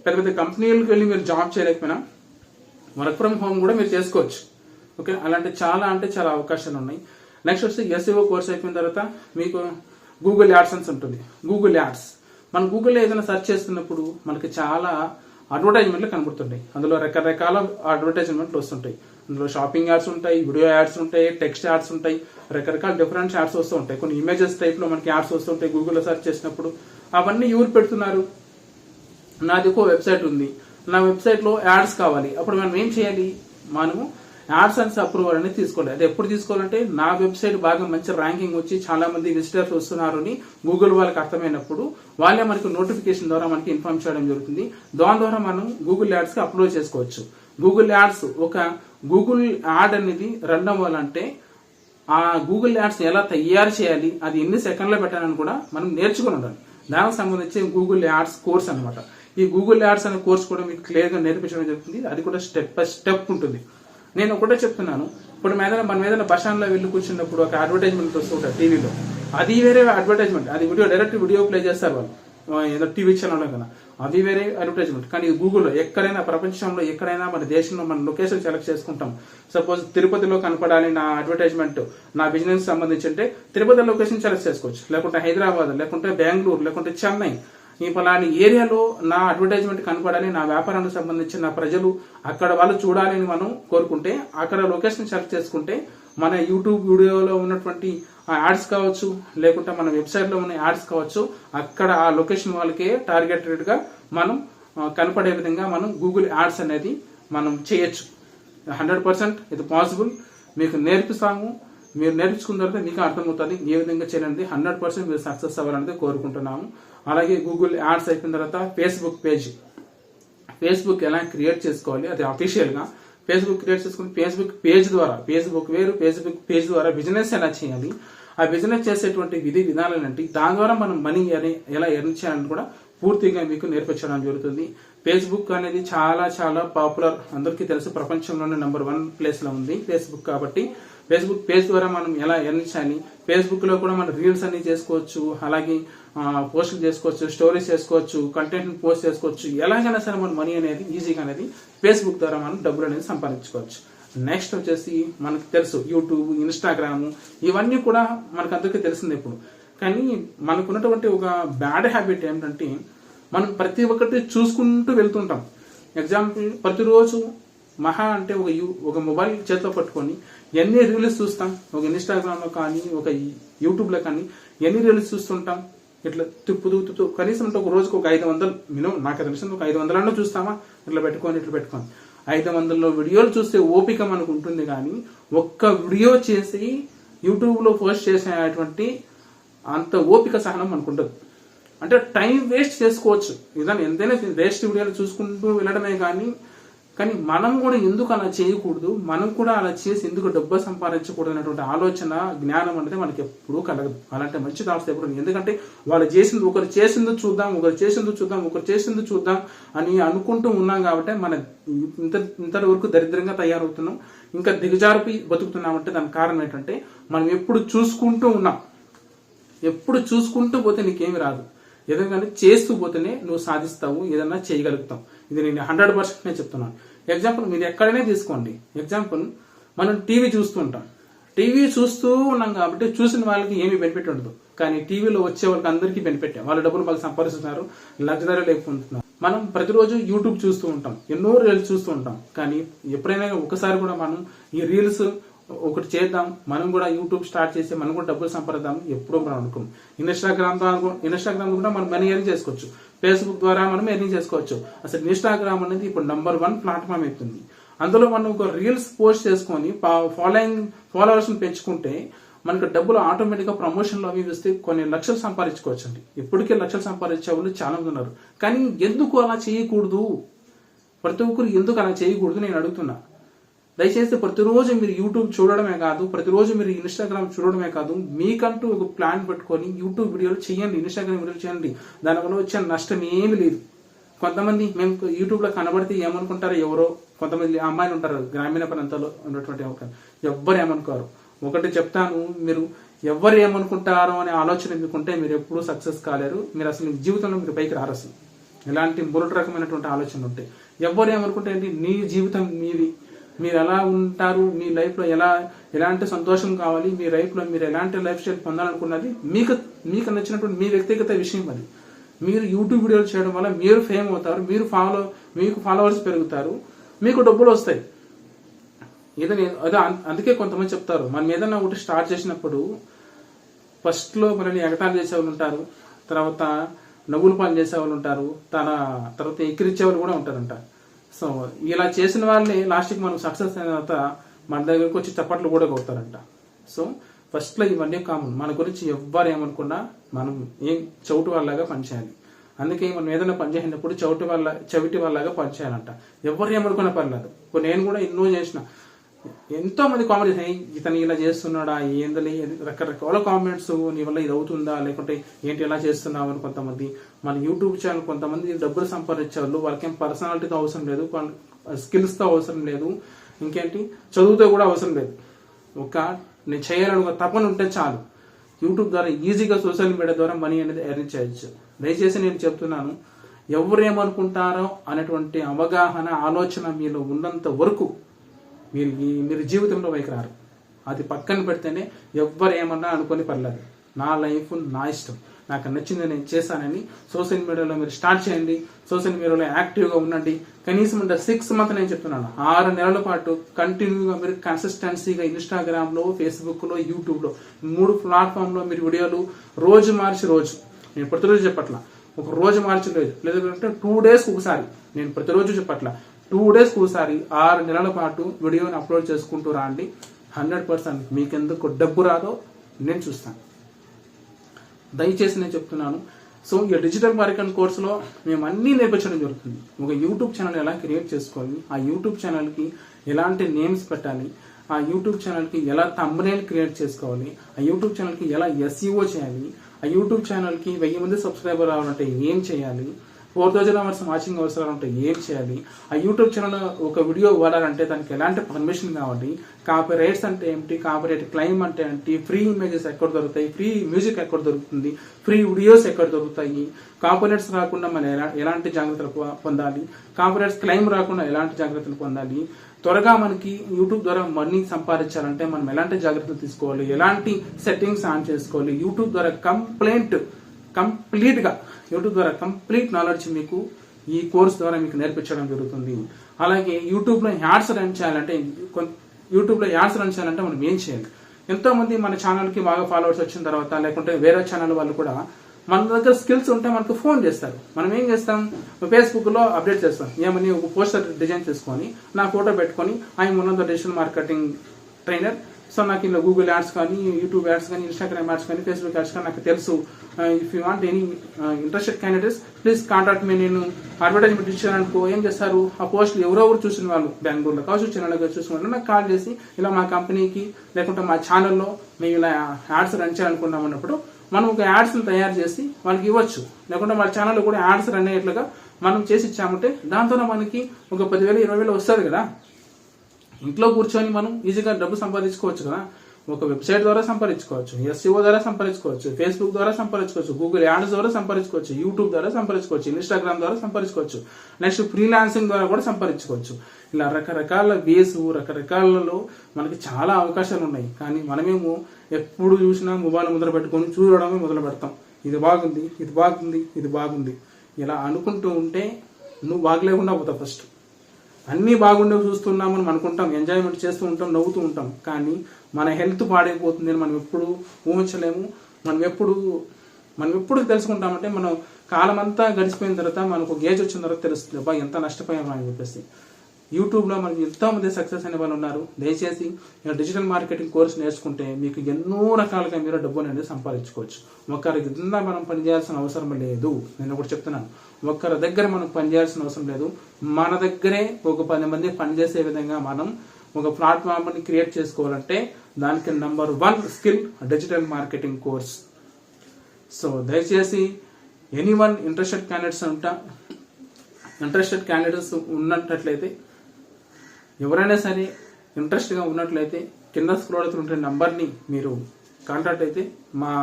పెద్ద పెద్ద కంపెనీలకు వెళ్ళి మీరు జాబ్ చేయలేకపోయినా వర్క్ ఫ్రమ్ హోమ్ కూడా మీరు చేసుకోవచ్చు. ఓకే? అలాంటి చాలా అంటే చాలా అవకాశాలు ఉన్నాయి. నెక్స్ట్ వచ్చి ఎస్ఈఓ కోర్స్ అయిపోయిన తర్వాత మీకు గూగుల్ యాడ్స్ ఉంటుంది. గూగుల్ యాడ్స్ మనం గూగుల్లో ఏదైనా సెర్చ్ చేస్తున్నప్పుడు మనకి చాలా అడ్వర్టైజ్మెంట్లు కనబడుతుంటాయి. అందులో రకరకాల అడ్వర్టైజ్మెంట్లు వస్తుంటాయి. అందులో షాపింగ్ యాడ్స్ ఉంటాయి వీడియో యాడ్స్ ఉంటాయి టెక్స్ట్ యాడ్స్ ఉంటాయి రకరకాల డిఫరెంట్ యాడ్స్ వస్తూ ఉంటాయి. కొన్ని ఇమేజెస్ టైప్లో మనకి యాడ్స్ వస్తుంటాయి గూగుల్లో సెర్చ్ చేసినప్పుడు. అవన్నీ ఎవరు పెడుతున్నారు? నాది ఒక వెబ్సైట్ ఉంది. నా వెబ్సైట్లో యాడ్స్ కావాలి. అప్పుడు మనం ఏం చేయాలి? మనము యాడ్స్ అండ్ అప్రూవల్ అనేది తీసుకోవాలి అది ఎప్పుడు తీసుకోవాలంటే నా వెబ్సైట్ బాగా మంచి ర్యాంకింగ్ వచ్చి చాలా మంది విజిటర్స్ వస్తున్నారు అని గూగుల్ వాళ్ళకి అర్థమైనప్పుడు వాళ్ళే మనకి నోటిఫికేషన్ ద్వారా మనకి ఇన్ఫార్మ్ చేయడం జరుగుతుంది. దాని ద్వారా మనం గూగుల్ యాడ్స్కి అప్లోడ్ చేసుకోవచ్చు. గూగుల్ యాడ్స్ ఒక గూగుల్ యాడ్ అనేది రన్ అవ్వాలంటే ఆ గూగుల్ యాడ్స్ ఎలా తయారు చేయాలి అది ఎన్ని సెకండ్లో పెట్టాలని కూడా మనం నేర్చుకుని ఉండాలి. దానికి సంబంధించి గూగుల్ యాడ్స్ కోర్స్ అన్నమాట. ఈ గూగుల్ యాడ్స్ అనే కోర్స్ కూడా మీకు క్లియర్గా నేర్పించడం జరుగుతుంది. అది కూడా స్టెప్ బై స్టెప్ ఉంటుంది. నేను ఒకటే చెప్తున్నాను. ఇప్పుడు మీద మన మీద బస్ వెళ్ళి కూర్చున్నప్పుడు ఒక అడ్వర్టైజ్మెంట్ వస్తుంటారు టీవీలో. అది వేరే అడ్వర్టైజ్మెంట్ అది వీడియో డైరెక్ట్ వీడియో ప్లే చేస్తారు వాళ్ళు. ఏదో టీవీ ఛానల్లో కదా అది వేరే అడ్వర్టైజ్మెంట్ కానీ గూగుల్లో ఎక్కడైనా ప్రపంచంలో ఎక్కడైనా మన దేశంలో మన లొకేషన్ సెలెక్ట్ చేసుకుంటాం. సపోజ్ తిరుపతిలో కనపడాలి నా అడ్వర్టైజ్మెంట్ నా బిజినెస్ సంబంధించి అంటే తిరుపతి లొకేషన్ సెలెక్ట్ చేసుకోవచ్చు. లేకుంటే హైదరాబాద్ లేకుంటే బెంగళూరు లేకుంటే చెన్నై. ఈ పలాని ఏరియాలో నా అడ్వర్టైజ్మెంట్ కనపడాలి నా వ్యాపారానికి సంబంధించిన నా ప్రజలు అక్కడ వాళ్ళు చూడాలని మనం కోరుకుంటే అక్కడ లొకేషన్ సెలెక్ట్ చేసుకుంటే మన యూట్యూబ్ వీడియోలో ఉన్నటువంటి ఆ యాడ్స్ కావచ్చు లేకుంటే మన వెబ్సైట్లో ఉన్న యాడ్స్ కావచ్చు అక్కడ ఆ లొకేషన్ వాళ్ళకే టార్గెటెడ్గా మనం కనపడే విధంగా మనం గూగుల్ యాడ్స్ అనేది మనం చేయొచ్చు. హండ్రెడ్ పర్సెంట్ ఇది పాసిబుల్. మీకు నేర్పిస్తాము. మీరు నేర్చుకున్న తర్వాత మీకు అర్థమవుతుంది ఏ విధంగా చేయాలనేది హండ్రెడ్ పర్సెంట్ మీరు సక్సెస్ అవ్వాలనేది కోరుకుంటున్నాము. అలాగే గూగుల్ యాడ్స్ అయిపోయిన తర్వాత ఫేస్బుక్ పేజ్. ఫేస్బుక్ ఎలా క్రియేట్ చేసుకోవాలి అది అఫీషియల్గా ఫేస్బుక్ క్రియేట్ చేసుకుని ఫేస్బుక్ పేజ్ ద్వారా ఫేస్బుక్ వేరు ఫేస్బుక్ పేజ్ ద్వారా బిజినెస్ ఎలా చేయాలి ఆ బిజినెస్ చేసేటువంటి విధి విధానాలు ఏంటి దాని ద్వారా మనం మనీ అని ఎలా ఎర్న్ చేయాలని కూడా పూర్తిగా మీకు నేర్పించడం జరుగుతుంది. ఫేస్బుక్ అనేది చాలా చాలా పాపులర్ అందరికీ తెలుసు ప్రపంచంలోనే నెంబర్ వన్ ప్లేస్లో ఉంది ఫేస్బుక్ కాబట్టి. ఫేస్బుక్ పేజ్ ద్వారా మనం ఎలా ఎర్న్ అని ఫేస్బుక్లో కూడా మనం రీల్స్ అన్ని చేసుకోవచ్చు అలాగే పోస్టులు చేసుకోవచ్చు స్టోరీస్ చేసుకోవచ్చు కంటెంట్ పోస్ట్ చేసుకోవచ్చు. ఎలాగైనా సరే మన మనీ అనేది ఈజీగా అనేది ఫేస్బుక్ ద్వారా మనం డబ్బులు అనేది సంపాదించుకోవచ్చు. నెక్స్ట్ వచ్చేసి మనకు తెలుసు యూట్యూబ్ ఇన్స్టాగ్రామ్ ఇవన్నీ కూడా మనకు అందరికీ తెలిసింది ఇప్పుడు. కానీ మనకున్నటువంటి ఒక బ్యాడ్ హ్యాబిట్ ఏంటంటే మనం ప్రతి ఒక్కటి చూసుకుంటూ వెళ్తుంటాం. ఎగ్జాంపుల్ ప్రతిరోజు మహా అంటే ఒక యూ ఒక మొబైల్ చేతిలో పట్టుకొని ఎన్ని రీల్స్ చూస్తాం? ఒక ఇన్స్టాగ్రామ్లో కానీ ఒక యూట్యూబ్లో కానీ ఎన్ని రీల్స్ చూస్తుంటాం? ఇట్లా తిప్పుతూ తిప్పుతూ కనీసం అంటే ఒక రోజుకు ఒక ఐదు వందలు మినిమం నాకు తెలిసిన ఒక ఐదు వందలన్నా చూస్తామా? ఇట్లా పెట్టుకొని ఇట్లా పెట్టుకొని. ఐదు వందల్లో వీడియోలు చూస్తే ఓపిక మనకు ఉంటుంది కానీ ఒక్క వీడియో చేసి యూట్యూబ్లో పోస్ట్ చేసేటువంటి అంత ఓపిక సహనం మనకు ఉండదు. అంటే టైం వేస్ట్ చేసుకోవచ్చు. ఇదని ఎంతైనా వేస్ట్ వీడియోలు చూసుకుంటూ వెళ్ళడమే కానీ కానీ మనం కూడా ఎందుకు అలా చేయకూడదు? మనం కూడా అలా చేసి ఎందుకు డబ్బు సంపాదించకూడదు అనేటువంటి ఆలోచన జ్ఞానం అనేది మనకి ఎప్పుడూ కలగదు. అలాంటి మంచి థాట్స్ ఎప్పుడు ఎందుకంటే వాళ్ళు చేసింది ఒకరు చేసింది చూద్దాం ఒకరు చేసింది చూద్దాం ఒకరు చేసింది చూద్దాం అని అనుకుంటూ ఉన్నాం కాబట్టి మన ఇంత ఇంతటి వరకు దరిద్రంగా తయారవుతున్నాం. ఇంకా దిగజారిపి బతుకుతున్నామంటే దానికి కారణం ఏంటంటే మనం ఎప్పుడు చూసుకుంటూ ఉన్నాం. ఎప్పుడు చూసుకుంటూ పోతే నీకేమి రాదు. ఏదైనా చేస్తూ పోతేనే నువ్వు సాధిస్తావు ఏదన్నా చేయగలుగుతావు. ఇది నేను హండ్రెడ్ పర్సెంట్ నేను చెప్తున్నాను. ఎగ్జాంపుల్ మీరు ఎక్కడనే తీసుకోండి. ఎగ్జాంపుల్ మనం టీవీ చూస్తూ ఉంటాం. టీవీ చూస్తూ ఉన్నాం కాబట్టి చూసిన వాళ్ళకి ఏమీ బెనిఫిట్ ఉండదు. కానీ టీవీలో వచ్చే వాళ్ళకి అందరికీ బెనిఫిట్ వాళ్ళు డబ్బులు బాగా సంపాదిస్తున్నారు లగ్జరీ లేకుంటున్నారు మనం ప్రతిరోజు యూట్యూబ్ చూస్తూ ఉంటాం. ఎన్నో రీల్స్ చూస్తూ ఉంటాం. కానీ ఎప్పుడైనా ఒకసారి కూడా మనం ఈ రీల్స్ ఒకటి చేద్దాం మనం కూడా యూట్యూబ్ స్టార్ట్ చేసి మనం కూడా డబ్బులు సంపాదిద్దాం ఎప్పుడో మనం అనుకోం ఇన్స్టాగ్రామ్ ద్వారా ఇన్స్టాగ్రామ్ కూడా మనం మనీ ఎర్న్ చేసుకోవచ్చు. ఫేస్బుక్ ద్వారా మనం ఎర్నింగ్ చేసుకోవచ్చు. అసలు ఇన్స్టాగ్రామ్ అనేది ఇప్పుడు నంబర్ వన్ ప్లాట్ఫామ్ అవుతుంది అందులో మనం ఒక రీల్స్ పోస్ట్ చేసుకొని ఫాలోయింగ్ ఫాలోవర్స్ పెంచుకుంటే మనకు డబ్బులు ఆటోమేటిక్గా అవి వస్తే కొన్ని లక్షలు సంపాదించుకోవచ్చు అండి ఇప్పటికే లక్షలు సంపాదించే వాళ్ళు చాలా మంది ఉన్నారు. కానీ ఎందుకు అలా చేయకూడదు? ప్రతి ఒక్కరు ఎందుకు అలా చేయకూడదు నేను అడుగుతున్నా. దయచేసి ప్రతిరోజు మీరు యూట్యూబ్ చూడడమే కాదు ప్రతిరోజు మీరు ఇన్స్టాగ్రామ్ చూడడమే కాదు మీకంటూ ఒక ప్లాన్ పెట్టుకొని యూట్యూబ్ వీడియోలు చేయండి ఇన్స్టాగ్రామ్ వీడియోలు చేయండి. దానివల్ల వచ్చే నష్టం ఏమీ లేదు. కొంతమంది మేము యూట్యూబ్లో కనబడితే ఏమనుకుంటారో ఎవరో కొంతమంది అమ్మాయిలు ఉంటారు గ్రామీణ ప్రాంతాల్లో ఉన్నటువంటి అవకాశం ఎవ్వరు ఏమనుకోరు. ఒకటి చెప్తాను మీరు ఎవరు ఏమనుకుంటారో అనే ఆలోచన మీకుంటే మీరు ఎప్పుడూ సక్సెస్ కాలేరు. మీరు అసలు మీ జీవితంలో మీరు పైకి రారసు ఇలాంటి మురటి రకమైనటువంటి ఆలోచనలు ఉంటాయి. ఎవరు ఏమనుకుంటే ఏంటి? నీ జీవితం మీది మీరు ఎలా ఉంటారు? మీ లైఫ్లో ఎలా ఎలాంటి సంతోషం కావాలి? మీ లైఫ్లో మీరు ఎలాంటి లైఫ్ స్టైల్ పొందాలనుకున్నది? మీకు మీకు నచ్చినటువంటి మీ వ్యక్తిగత విషయం అది. మీరు యూట్యూబ్ వీడియోలు చేయడం వల్ల మీరు ఫేమ్ అవుతారు మీరు ఫాలో మీకు ఫాలోవర్స్ పెరుగుతారు మీకు డబ్బులు వస్తాయి. ఏదైనా అదే అందుకే కొంతమంది చెప్తారు మనం ఏదైనా ఒకటి స్టార్ట్ చేసినప్పుడు ఫస్ట్లో మనల్ని ఎగతాళి చేసే వాళ్ళు ఉంటారు తర్వాత నవ్వులు పాలు చేసే వాళ్ళు ఉంటారు తన తర్వాత ఎక్కిరిచ్చే వాళ్ళు కూడా ఉంటారంట. సో ఇలా చేసిన వాళ్ళని లాస్ట్కి మనం సక్సెస్ అయిన తర్వాత మన దగ్గరకు వచ్చి చప్పట్లు కూడా కొడతారంట. సో ఫస్ట్లో ఇవన్నీ కామన్ మన గురించి ఎవ్వరు ఏమనుకున్నా మనం ఏం చౌటు వాళ్ళగా పనిచేయాలి. అందుకే మనం ఏదైనా పని చేసినప్పుడు చవిటి వాళ్ళ చవిటి వల్లగా పనిచేయాలంట. ఎవరు ఏమనుకున్న పర్లేదు. నేను కూడా ఎన్నో చేసిన. ఎంతో మంది కామెంట్స్ ఇతను ఇలా చేస్తున్నాడా ఏందలే రకరకాల కామెంట్స్ నీ వల్ల ఇది అవుతుందా లేకుంటే ఏంటి ఇలా చేస్తున్నావు అని కొంతమంది. మన యూట్యూబ్ ఛానల్ కొంతమంది డబ్బులు సంపాదించే వాళ్ళు వాళ్ళకేం పర్సనాలిటీతో అవసరం లేదు స్కిల్స్తో అవసరం లేదు ఇంకేంటి చదువుతో కూడా అవసరం లేదు. ఒక నేను చేయాలని ఒక తపన ఉంటే చాలు. యూట్యూబ్ ద్వారా ఈజీగా సోషల్ మీడియా ద్వారా మనీ అనేది ఎర్న్ చేయొచ్చు. దయచేసి నేను చెప్తున్నాను ఎవరు ఏమనుకుంటారో అనేటువంటి అవగాహన ఆలోచన మీలో ఉన్నంత వరకు మీరు మీరు జీవితంలో పైకి రారు. అది పక్కన పెడితేనే ఎవ్వరు ఏమన్నా అనుకొని పర్లేదు. నా లైఫ్ నా ఇష్టం. నాకు నచ్చింది నేను చేశానని సోషల్ మీడియాలో మీరు స్టార్ట్ చేయండి. సోషల్ మీడియాలో యాక్టివ్గా ఉండండి. కనీసం అంటే సిక్స్ మంత్ నేను చెప్తున్నాను. ఆరు నెలల పాటు కంటిన్యూగా మీరు కన్సిస్టెన్సీగా ఇన్స్టాగ్రామ్లో ఫేస్బుక్లో యూట్యూబ్లో మూడు ప్లాట్ఫామ్లో మీరు వీడియోలు రోజు మార్చి రోజు. నేను ప్రతిరోజు చెప్పట్లా. ఒక రోజు మార్చి రోజు. లేదంటే టూ డేస్ ఒకసారి. నేను ప్రతిరోజు చెప్పట్లా. టూ డేస్ ఒకసారి ఆరు నెలల పాటు వీడియోని అప్లోడ్ చేసుకుంటూ రాండి. హండ్రెడ్ పర్సెంట్ మీకెందుకు డబ్బు రాదో నేను చూస్తాను. దయచేసి నేను చెప్తున్నాను. సో ఈ డిజిటల్ మార్కెటింగ్ కోర్సులో మేము అన్నీ నేర్పించడం జరుగుతుంది. ఒక యూట్యూబ్ ఛానల్ ఎలా క్రియేట్ చేసుకోవాలి ఆ యూట్యూబ్ ఛానల్కి ఎలాంటి నేమ్స్ పెట్టాలి ఆ యూట్యూబ్ ఛానల్కి ఎలా తమ్నేల్ క్రియేట్ చేసుకోవాలి ఆ యూట్యూబ్ ఛానల్కి ఎలా ఎస్ఈఓ చేయాలి ఆ యూట్యూబ్ ఛానల్కి వెయ్యి మంది సబ్స్క్రైబర్ రావాలంటే ఏం చేయాలి ఫోర్ థౌజండ్ అవర్స్ వాచింగ్ అవసరాలు ఉంటే ఏం చేయాలి? ఆ యూట్యూబ్ ఛానల్ ఒక వీడియో వాడాలంటే దానికి ఎలాంటి పర్మిషన్ కావాలి? కాపీ రైట్స్ అంటే ఏమిటి? కాపీ రైట్ క్లైమ్ అంటే ఏంటి? ఫ్రీ ఇమేజెస్ ఎక్కడ దొరుకుతాయి? ఫ్రీ మ్యూజిక్ ఎక్కడ దొరుకుతుంది? ఫ్రీ వీడియోస్ ఎక్కడ దొరుకుతాయి? కాపీరైట్స్ రాకుండా మనం ఎలా ఎలాంటి జాగ్రత్తలు పొందాలి? కాపీరైట్స్ క్లైమ్ రాకుండా ఎలాంటి జాగ్రత్తలు పొందాలి? త్వరగా మనకి యూట్యూబ్ ద్వారా మనీ సంపాదించాలంటే మనం ఎలాంటి జాగ్రత్తలు తీసుకోవాలి? ఎలాంటి సెట్టింగ్స్ ఆన్ చేసుకోవాలి? యూట్యూబ్ ద్వారా కంప్లైంట్ కంప్లీట్గా యూట్యూబ్ ద్వారా కంప్లీట్ నాలెడ్జ్ మీకు ఈ కోర్స్ ద్వారా మీకు నేర్పించడం జరుగుతుంది. అలాగే యూట్యూబ్లో యాడ్స్ రన్ చేయాలంటే యూట్యూబ్లో యాడ్స్ రన్ చేయాలంటే మనం ఏం చేయాలి? ఎంతోమంది మన ఛానల్కి బాగా ఫాలోవర్స్ వచ్చిన తర్వాత లేకుంటే వేరే ఛానల్ వాళ్ళు కూడా మన దగ్గర స్కిల్స్ ఉంటే మనకు ఫోన్ చేస్తారు. మనం ఏం చేస్తాం? ఫేస్బుక్లో అప్డేట్ చేస్తాం. ఏమని ఒక పోస్టర్ డిజైన్ చేసుకొని నా ఫోటో పెట్టుకొని I'm one the digital marketing trainer. So నాకు ఇలా గూగుల్ యాడ్స్ కానీ యూట్యూబ్ యాడ్స్ కానీ ఇన్స్టాగ్రామ్ యాడ్స్ కానీ ఫేస్బుక్ యాడ్స్ కానీ నాకు తెలుసు. If you want any interested candidates please contact me నేను అడ్వర్టైజ్మెంట్ ఇచ్చాను అనుకో ఏం చేస్తారు? ఆ పోస్ట్ ఎవరెవరు చూసిన వాళ్ళు? బెంగళూరులో కావచ్చు చెన్నైలో చూసిన వాళ్ళు నాకు కాల్ చేసి ఇలా మా కంపెనీకి లేకుంటే మా ఛానల్లో మేము ఇలా యాడ్స్ రన్ చేయాలనుకున్నాం అన్నప్పుడు మనం ఒక యాడ్స్ తయారు చేసి వాళ్ళకి ఇవ్వచ్చు. లేకుంటే వాళ్ళ ఛానల్లో కూడా యాడ్స్ రన్ అయ్యేట్లుగా మనం చేసి ఇచ్చామంటే దాంతోనే మనకి ఒక పదివేలు ఇరవై వేలు వస్తుంది కదా. ఇంట్లో కూర్చొని మనం ఈజీగా డబ్బు సంపాదించుకోవచ్చు కదా. ఒక వెబ్సైట్ ద్వారా సంపాదించుకోవచ్చు ఎస్సీఓ ద్వారా సంపాదించుకోవచ్చు ఫేస్బుక్ ద్వారా సంపాదించుకోవచ్చు గూగుల్ యాడ్స్ ద్వారా సంపాదించుకోవచ్చు యూట్యూబ్ ద్వారా సంపాదించుకోవచ్చు ఇన్స్టాగ్రామ్ ద్వారా సంపాదించుకోవచ్చు నెక్స్ట్ ఫ్రీలాన్సింగ్ ద్వారా కూడా సంపాదించుకోవచ్చు. ఇలా రకరకాల వేస్ రకరకాలలో మనకి చాలా అవకాశాలు ఉన్నాయి. కానీ మనమేమో ఎప్పుడు చూసినా మొబైల్ ముద్ర పెట్టుకొని చూడడమే మొదలు పెడతాం. ఇది బాగుంది ఇది బాగుంది ఇది బాగుంది. ఇలా అనుకుంటూ ఉంటే నువ్వు బాగలేకుండా పోతావు ఫస్ట్ అన్నీ బాగుండేవి చూస్తున్నామని మనం అనుకుంటాం ఎంజాయ్మెంట్ చేస్తూ ఉంటాం నవ్వుతూ ఉంటాం. కానీ మన హెల్త్ పాడైపోతుంది అని మనం ఎప్పుడు ఊహించలేము. మనం ఎప్పుడు మనం ఎప్పుడు తెలుసుకుంటామంటే మనం కాలం అంతా గడిచిపోయిన తర్వాత మనకు గేజ్ వచ్చిన తర్వాత తెలుస్తుంది అబ్బా ఎంత నష్టపోయామని అని చెప్పేసి. యూట్యూబ్లో మనకి ఎంతోమంది సక్సెస్ అనే వాళ్ళు ఉన్నారు. దయచేసి డిజిటల్ మార్కెటింగ్ కోర్స్ నేర్చుకుంటే మీకు ఎన్నో రకాలుగా మీరు డబ్బులు అనేది సంపాదించుకోవచ్చు. ఒకరి కింద మనం పనిచేయాల్సిన అవసరం లేదు. నేను ఒకటి చెప్తున్నాను. ఒక్కరి దగ్గర మనం పనిచేయాల్సిన అవసరం లేదు. మన దగ్గరే ఒక పది మంది పనిచేసే విధంగా మనం ఒక ప్లాట్ఫామ్ని క్రియేట్ చేసుకోవాలంటే దానికి number one skill digital marketing course. So దయచేసి ఎనీ వన్ ఇంట్రెస్టెడ్ క్యాండిడేట్స్ ఉంటా. ఇంట్రెస్టెడ్ క్యాండిడేట్స్ ఉన్నట్లయితే ఎవరైనా సరే ఇంట్రెస్ట్గా ఉన్నట్లయితే కింద స్క్రోల్ అవుతుంటే నంబర్ని మీరు కాంటాక్ట్ అయితే మా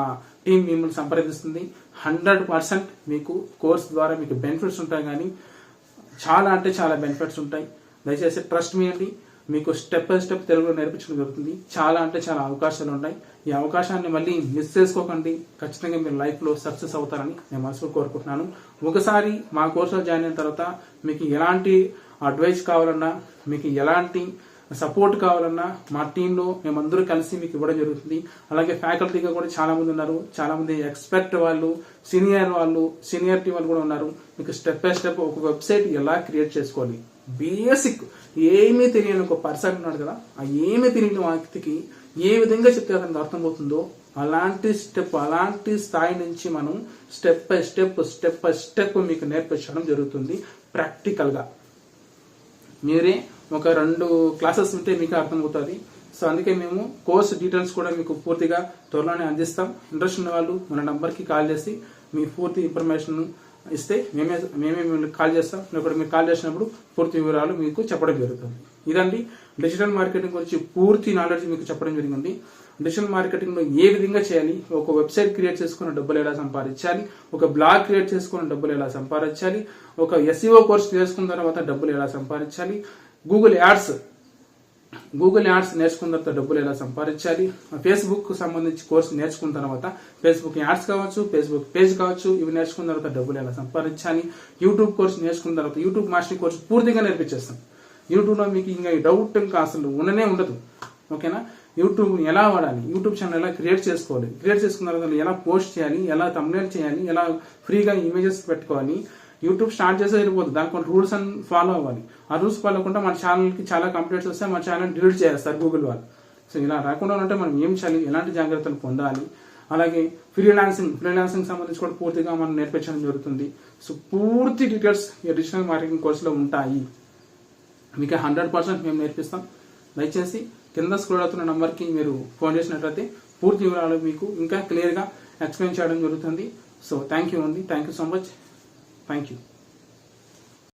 టీం మిమ్మల్ని సంప్రదిస్తుంది. హండ్రెడ్ పర్సెంట్ మీకు కోర్స్ ద్వారా మీకు బెనిఫిట్స్ ఉంటాయి కానీ చాలా అంటే చాలా బెనిఫిట్స్ ఉంటాయి. దయచేసి ట్రస్ట్ మీ అండి. మీకు స్టెప్ బై స్టెప్ తెలుగులో నేర్పించడం జరుగుతుంది. చాలా అంటే చాలా అవకాశాలు ఉన్నాయి. ఈ అవకాశాన్ని మళ్ళీ మిస్ చేసుకోకండి. ఖచ్చితంగా మీరు లైఫ్లో సక్సెస్ అవుతారని నేను మనసులో కోరుకుంటున్నాను. ఒకసారి మా కోర్సులో జాయిన్ అయిన తర్వాత మీకు ఎలాంటి అడ్వైస్ కావాలన్నా మీకు ఎలాంటి సపోర్ట్ కావాలన్నా మా టీంలో మేమందరూ కలిసి మీకు ఇవ్వడం జరుగుతుంది. అలాగే ఫ్యాకల్టీగా కూడా చాలా మంది ఉన్నారు. చాలా మంది ఎక్స్పర్ట్ వాళ్ళు సీనియర్ వాళ్ళు సీనియర్ టీం వాళ్ళు కూడా ఉన్నారు. మీకు స్టెప్ బై స్టెప్ ఒక వెబ్సైట్ ఎలా క్రియేట్ చేసుకోవాలి? బేసిక్ ఏమీ తెలియని ఒక పర్సన్ ఉన్నాడు కదా ఆ ఏమీ తెలియని వ్యక్తికి ఏ విధంగా చెప్తే అతనికి అర్థమవుతుందో అలాంటి స్టెప్ అలాంటి స్థాయి నుంచి మనం step by step step by step మీకు నేర్పించడం జరుగుతుంది ప్రాక్టికల్గా. మీరే ఒక రెండు క్లాసెస్ ఉంటే మీకు అర్థమవుతుంది. సో అందుకే మేము కోర్స్ డీటెయిల్స్ కూడా మీకు పూర్తిగా త్వరలోనే అందిస్తాం. ఇంట్రెస్ట్ ఉన్న వాళ్ళు మన నంబర్కి కాల్ చేసి మీ పూర్తి ఇన్ఫర్మేషన్ ఇస్తే మేమే మేమే మిమ్మల్ని కాల్ చేస్తాం. లేకపోతే మీరు కాల్ చేసినప్పుడు పూర్తి వివరాలు మీకు చెప్పడం జరుగుతుంది. ఇదండి డిజిటల్ మార్కెటింగ్ గురించి పూర్తి నాలెడ్జ్ మీకు చెప్పడం జరిగింది. డిజిటల్ మార్కెటింగ్లో ఏ విధంగా చేయాలి? ఒక వెబ్సైట్ క్రియేట్ చేసుకున్న డబ్బులు ఎలా సంపాదించాలి? ఒక బ్లాగ్ క్రియేట్ చేసుకున్న డబ్బులు ఎలా సంపాదించాలి? ఒక ఎస్ఈఓ కోర్స్ చేసుకున్న తర్వాత డబ్బులు ఎలా సంపాదించాలి? గూగుల్ యాడ్స్ గూగుల్ యాడ్స్ నేర్చుకున్న తర్వాత డబ్బులు ఎలా సంపాదించాలి? ఫేస్బుక్ సంబంధించి కోర్స్ నేర్చుకున్న తర్వాత ఫేస్బుక్ యాడ్స్ కావచ్చు ఫేస్బుక్ పేజ్ కావచ్చు ఇవి నేర్చుకున్న తర్వాత డబ్బులు ఎలా సంపాదించాలి? యూట్యూబ్ కోర్స్ నేర్చుకున్న తర్వాత యూట్యూబ్ మాస్టర్ కోర్స్ పూర్తిగా నేర్పించేస్తాం. యూట్యూబ్లో మీకు ఇంకా డౌట్ ఇంకా అసలు ఉండనే ఉండదు. ఓకేనా? యూట్యూబ్ ఎలా వాడాలి? యూట్యూబ్ ఛానల్ ఎలా క్రియేట్ చేసుకోవాలి? క్రియేట్ చేసుకున్న తర్వాత ఎలా పోస్ట్ చేయాలి? ఎలా తమ్నేల్ చేయాలి? ఎలా ఫ్రీగా ఇమేజెస్ పెట్టుకోవాలి? యూట్యూబ్ స్టార్ట్ చేసే సరిపోతుంది దానికి కొన్ని రూల్స్ అని ఫాలో అవ్వాలి. ఆ రూల్స్ ఫాలో అవ్వకుండా మన ఛానల్కి చాలా కంప్లైంట్స్ వస్తే మన ఛానల్ డిలీట్ చేస్తారు గూగుల్ వాళ్ళు. సో ఇలా రాకుండా ఉంటే మనం ఏం చేయాలి? ఎలాంటి జాగ్రత్తలు పొందాలి? అలాగే ఫ్రీలాన్సింగ్ ఫ్రీలాన్సింగ్ సంబంధించి కూడా పూర్తిగా మనం నేర్పించడం జరుగుతుంది. సో పూర్తి డీటెయిల్స్ ఈ డిజిటల్ మార్కెటింగ్ కోర్సులో ఉంటాయి. మీకు హండ్రెడ్ పర్సెంట్ మేము నేర్పిస్తాం. దయచేసి కింద స్క్రోల్ అవుతున్న నంబర్కి మీరు ఫోన్ చేసినట్లయితే పూర్తి వివరాలు మీకు ఇంకా క్లియర్గా ఎక్స్ప్లెయిన్ చేయడం జరుగుతుంది. సో థ్యాంక్ యూ అండి thank you so much thank you